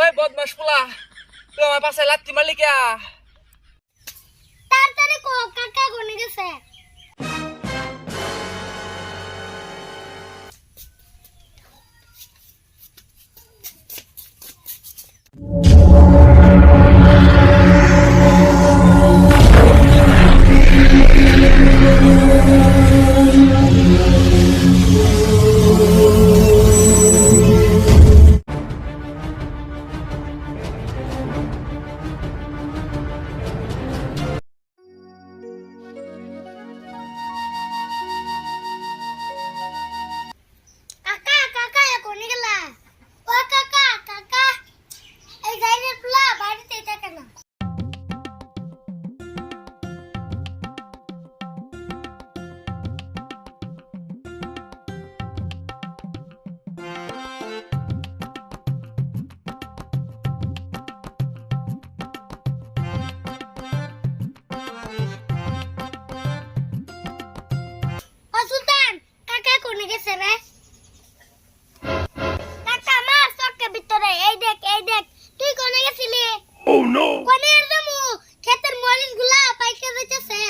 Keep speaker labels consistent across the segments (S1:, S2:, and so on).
S1: ওই বদমাস পোলা? তুই আমার পাশে লাত্তি মারলি কে
S2: তাড়াতাড়ি কো কাকা কোনে গেছে। কোনে এরদমু ক্ষেতের মরিচগুলা পাইকে যাইতেছে।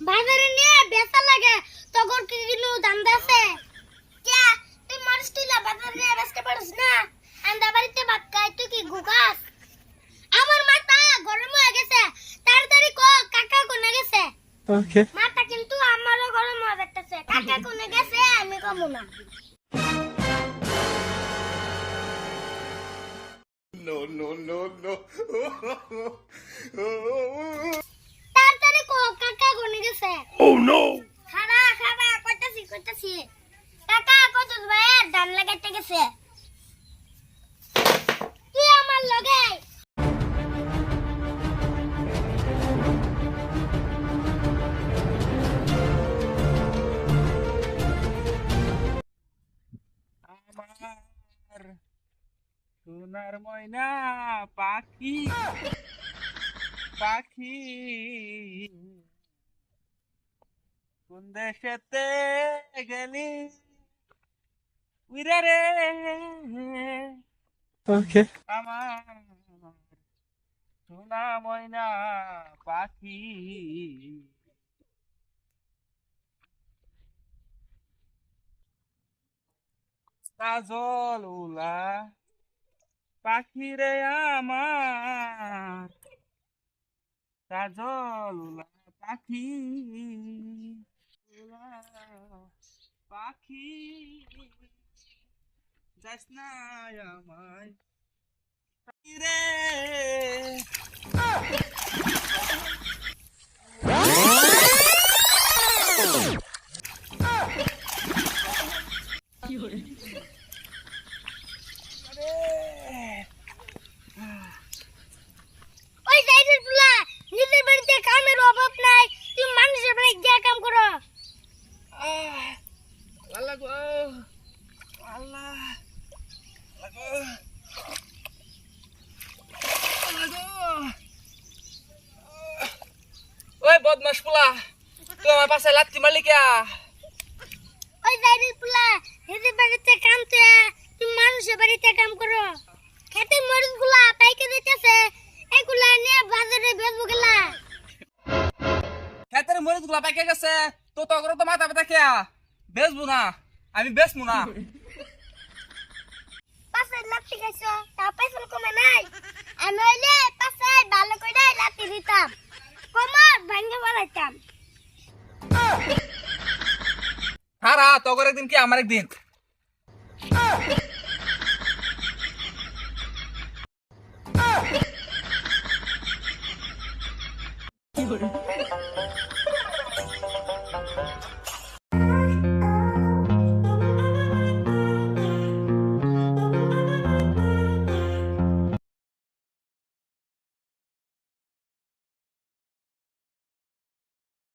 S2: বাজারে নিয়ে বেচা লাগে তখন কি কিনু দাম দেছে কে? তুই মরিচ তুইলা বাজারে নিয়ে বেচতে পারিস না? আন্দা বাড়িতে ভাত খাই তুই কি গুগাস আমার মাথা গরম হয়ে গেছে। তাড়াতাড়ি ক কাকা কোনে গেছে. মাথা কিন্তু আমারও গরম হয়ে যাচ্ছে কাকা কোনে গেছে আমি কমু না।
S3: No, no, no, no.
S2: তাড়াতাড়ি কো কাকা কোনে গেছে।
S3: Oh no!
S2: খাবা খাবা কইতাছি কইতাছি। কাকা কত ভাইয়ের ধান লাগাইতে গেছে। তুই আমার লগে?
S1: আমার সোনার ময়না পাখি পাখি। কোন দেশেতে গেলি? উইরে রে।
S3: Okay.
S1: আমার সোনা ময়না পাখি। কাজল উলা পাখি রে আমার কাজল পাখি পাখি। যাস না আমায়। রে
S2: ওই সাইডের পুলা নিজের বাড়িতে কামের অভাব নাই তুই মানুষের বাড়ি গিয়ে কাম করো
S1: আহ, আল্লাহ গো আল্লাহ আল্লাহ গো আল্লাহ গো ওই বদমাস পোলা তুই আমার পাশে লাত্তি মারলি কে
S2: ওই সাইডের পুলা নিজের বাড়িতে কাম তো তুই মানুষের বাড়িতে কাম করো খেতে মরিচগুলা পাইকে দিতেছে এগুলা নিয়ে বাজারে বেচবো গেলা
S1: খেতের মরিচগুলা পাইকে গেছে তো তগর তো মাথা ব্যথা খেয়া বেচবো না আমি বেচবো না
S2: পাশে লাত্তি খাইছো তা পয়সা কমে নাই আমি হইলে পাশে
S1: হারা তগর একদিন কি আমার একদিন
S3: Fiore.